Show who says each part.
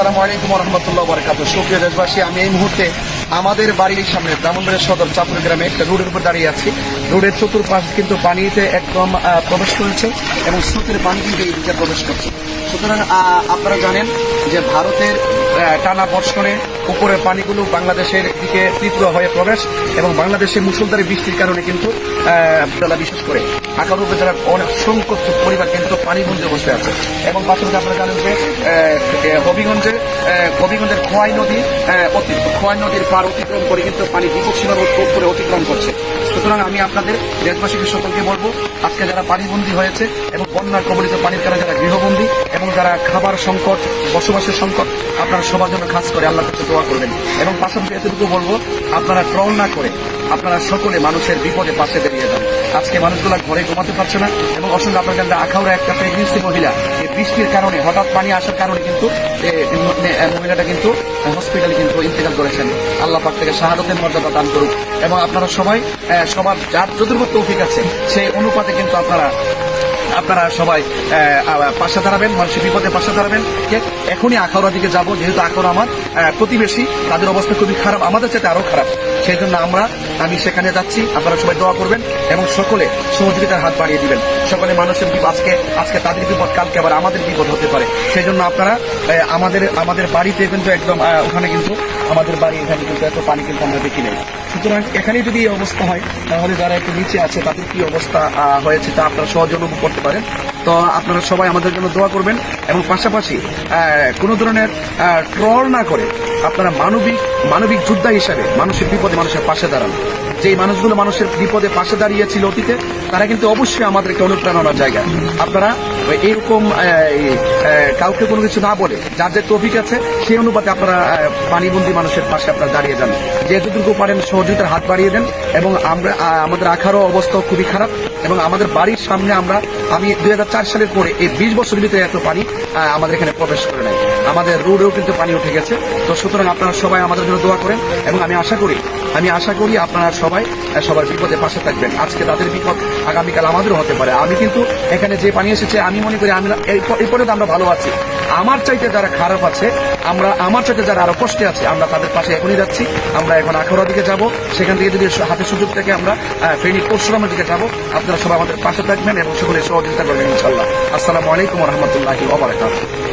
Speaker 1: আসসালামু আলাইকুম রহমতুল্লাহ বরকাত সুপ্রিয় দেশবাসী, আমি এই মুহূর্তে আমাদের বাড়ির সামনে ব্রাহ্মণবাড়িয়া সদর চাপুর গ্রামে একটা রোডের উপর দাঁড়িয়ে আছি। রোডের চতুর্পাশ কিন্তু পানিতে একদম প্রবেশ করেছে এবং স্রোতের পানি কিন্তু এই দিকে প্রবেশ করছে। সুতরাং আপনারা জানেন যে ভারতের টানা বর্ষণে উপরের পানিগুলো বাংলাদেশের দিকে তীব্র হয়ে প্রবেশ এবং বাংলাদেশে মুসলধারে বৃষ্টির কারণে কিন্তু বিশেষ করে। আকার উপজেলার অনেক সংখ্যক পরিবার কিন্তু পানিবন্দি বসে আছে। এবং পাশাপাশি আপনারা জানেন যে হবিগঞ্জে হবিগঞ্জের খোয়াই নদী খোয়াই নদীর পার অতিক্রম করে কিন্তু পানি বিপদ সীমার উপরে অতিক্রম করছে। সুতরাং আমি আপনাদের, দেশবাসীকে সকলকে বলব, আজকে যারা পানিবন্দী হয়েছে এবং বন্যার কবলিত পানির কারণে যারা গৃহবন্দী এবং যারা খাবার সংকট, বসবাসের সংকট, আপনারা সবার জন্য খাস করে আল্লাহ কাছে দোয়া করবেন। এবং পাশাপাশি এতটুকু বলব, আপনারা ট্রল না করে আপনারা সকলে মানুষের বিপদে পাশে বেরিয়ে যান। আজকে মানুষগুলো ঘরে ঘুমাতে পারছে না এবং অসংখ্য আপনার কাছে আখাউড়া একটা প্রেগনেন্সি মহিলা, এই বৃষ্টির কারণে, হঠাৎ পানি আসার কারণে কিন্তু মহিলাটা কিন্তু হসপিটালে কিন্তু ইন্তেকাল করেছেন। আল্লাহ পাক থেকে শাহাদতের মর্যাদা দান করুক। এবং আপনারা সবাই সবার যার যদুর্ভ তৌফিক আছে, সেই অনুপাতে কিন্তু আপনারা আপনারা সবাই পাশে দাঁড়াবেন মানুষের বিপদে পাশে দাঁড়াবেন। এখনই আখাউড়া দিকে যাব, যেহেতু আখাউড়া আমার প্রতিবেশী, তাদের অবস্থা খুবই খারাপ, আমাদের চাইতে আরও খারাপ। সেই জন্য আমরা, আমি সেখানে যাচ্ছি, আপনারা সবাই দোয়া করবেন এবং সকলে সহযোগিতার হাত বাড়িয়ে দিবেন। সকলে মানুষের বিপদ, আজকে আজকে তাদের বিপদ, কালকে আবার আমাদের বিপদ হতে পারে। সেই জন্য আপনারা আমাদের আমাদের বাড়িতে কিন্তু একদম ওখানে কিন্তু আমাদের বাড়ি এখানে কিন্তু এত পানি কিন্তু আমরা দেখি নেই। সুতরাং এখানে যদি এই অবস্থা হয়, তাহলে যারা একটু নিচে আছে, তাদের কি অবস্থা হয়েছে তা আপনারা সহজ অনুভব করতে পারেন। তো আপনারা সবাই আমাদের জন্য দোয়া করবেন এবং পাশাপাশি কোনো ধরনের ট্রল না করে আপনারা মানবিক মানবিক যোদ্ধা হিসাবে মানুষের বিপদে মানুষের পাশে দাঁড়ান। যেই মানুষগুলো মানুষের বিপদে পাশে দাঁড়িয়েছিল অতীতে, তারা কিন্তু অবশ্যই আমাদেরকে অনুপ্রেরণার জায়গা। আপনারা এরকম কাউকে কোনো কিছু না বলে, যার যে টপিক আছে, সেই অনুপাতে আপনারা পানিবন্দী মানুষের পাশে আপনারা দাঁড়িয়ে যান। যে যতটুকু পারেন, সহযোগিতার হাত বাড়িয়ে দেন এবং আমরা আমাদের আখারও অবস্থা খুবই খারাপ এবং আমাদের বাড়ির সামনে আমরা, আমি দুই সালের করে এই বিশ বছর ভিতরে এত পানি আমাদের এখানে প্রবেশ করে নেয় আমাদের রোডেও কিন্তু পানি উঠে গেছে। তো সুতরাং আপনারা সবাই আমাদের জন্য দোয়া করেন এবং আমি আশা করি, আমি আশা করি আপনারা সবাই সবার বিপদে পাশে থাকবেন। আজকে তাদের বিপদ আগামীকাল আমাদেরও হতে পারে। আমি কিন্তু এখানে যে পানি এসেছে, আমি মনে করি আমি এরপরে তো আমরা ভালো আছি। আমার চাইতে যারা খারাপ আছে আমরা, আমার সাথে যারা আরও কষ্টে আছে, আমরা তাদের পাশে এখনই যাচ্ছি। আমরা এখন আখড়া দিকে যাব। সেখান থেকে যদি হাতে সুযোগ থেকে আমরা ফেনী পরশুরামের দিকে যাব। আপনারা সবাই আমাদের পাশে থাকবেন এবং সকলে সহযোগিতা করবেন ইনশাল্লাহ আসসালামু আলাইকুম রহমতুল্লাহি ওবরাকাতুহ